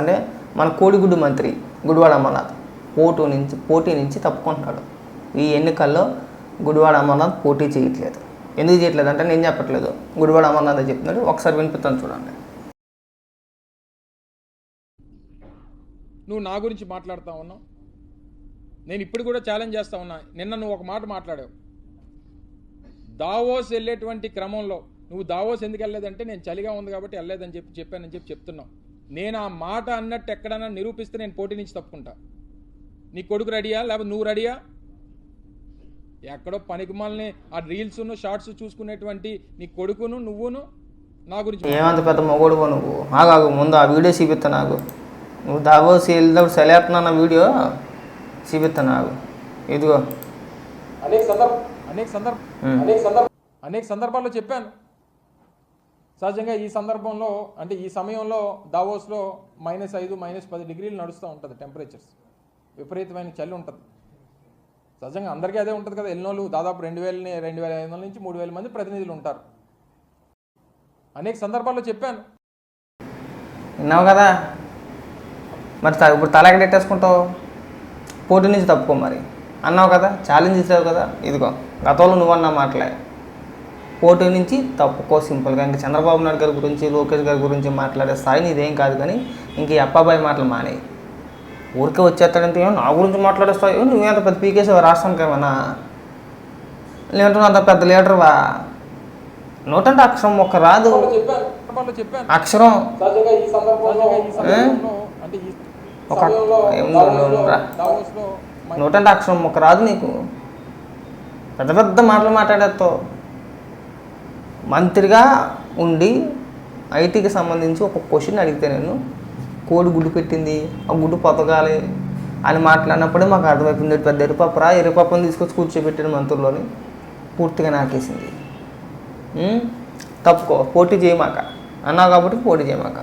అంటే మన కోడిగుడ్డు మంత్రి గుడివాడ అమర్నాథ్. పోటీ నుంచి పోటీ నుంచి తప్పుకుంటున్నాడు. ఈ ఎన్నికల్లో గుడివాడ అమర్నాథ్ పోటీ చేయట్లేదు. ఎందుకు చేయట్లేదు అంటే నేను చెప్పట్లేదు. గుడివాడ అమర్నాథ్ చెప్తున్నాడు. ఒకసారి వినిపిస్తాను చూడండి. నువ్వు నా గురించి మాట్లాడుతూ ఉన్నావు. నేను ఇప్పుడు కూడా ఛాలెంజ్ చేస్తా ఉన్నా. నిన్న నువ్వు ఒక మాట మాట్లాడావు. దావోస్ వెళ్ళేటువంటి క్రమంలో నువ్వు దావోస్ ఎందుకు వెళ్ళలేదంటే నేను చలిగా ఉంది కాబట్టి వెళ్ళలేదని చెప్పి చెప్పానని చెప్పి చెప్తున్నావు. నేను ఆ మాట అన్నట్టు ఎక్కడైనా నిరూపిస్తే నేను పోటీ నుంచి తప్పుకుంటా. నీ కొడుకు రెడీయా? లేకపోతే నువ్వు రెడీయా? ఎక్కడో పనికిమాలని ఆ రీల్స్ షార్ట్స్ చూసుకునేటువంటి నీ కొడుకును నువ్వును నా గురించి ఏమంత పెద్ద మొగోడు నువ్వు? ఆగాగు ముందు ఆ వీడియో చూపిస్తా నాకు. నువ్వు దావోసి వెళ్ళినప్పుడు సెలెక్ట్ వీడియో చూపిస్తా నాకు. ఇదిగో. అనేక సందర్భ అనేక సందర్భ అనేక సందర్భ అనేక సందర్భాల్లో చెప్పాను. సహజంగా ఈ సందర్భంలో అంటే ఈ సమయంలో దావోస్లో మైనస్ ఐదు మైనస్ పది డిగ్రీలు నడుస్తూ ఉంటుంది టెంపరేచర్స్. విపరీతమైన చలి ఉంటుంది. సహజంగా అందరికీ అదే ఉంటుంది కదా ఎన్నోళ్ళు దాదాపు రెండు వేలని రెండు వేల ఐదు వందల నుంచి మూడు వేల మంది ప్రతినిధులు ఉంటారు. అనేక సందర్భాల్లో చెప్పాను. విన్నావు కదా? మరి త- ఇప్పుడు తల ఎక్కడ పెట్టేసుకుంటావు పోటీ నుంచి తప్పుకో మరి. అన్నావు కదా ఛాలెంజ్ ఇచ్చావు కదా ఇదిగో గతంలో నువ్వు అన్న మాటలే. పోటీ నుంచి తప్పుకో సింపుల్గా. ఇంకా చంద్రబాబు నాయుడు గారి గురించి లోకేష్ గారి గురించి మాట్లాడే స్థాయి నీదేం కాదు కానీ ఇంక ఈ అప్పాబాయి మాటలు మానేయి. ఊరికే వచ్చేస్తాడంటే ఏమో నా గురించి మాట్లాడేస్తావు నువ్వేంత పెద్ద పీకేసావు రాష్ట్రానికి ఏమన్నా? లేదంటే అంత పెద్ద లీడర్వా నోటంటే అక్షరం ఒక్క రాదు. అక్షరం ఒక నూటంటే అక్షరం ఒక రాదు నీకు. పెద్ద పెద్ద మాటలు మాట్లాడేస్తావు. మంత్రిగా ఉండి ఐటీకి సంబంధించి ఒక క్వశ్చన్ అడిగితే నేను కోడి గుడ్డు పెట్టింది ఆ గుడ్డు పొతగాలి అని మాట్లాడినప్పుడే మాకు అర్థమైపోయింది పెద్ద ఎరుపప్పురా ఎరుపప్పుని తీసుకొచ్చి కూర్చోబెట్టాను మంత్రుల్లోని పూర్తిగా నాకేసింది. తప్పుకో పోటీ చేయమాక అన్నావు కాబట్టి పోటీ చేయమాక.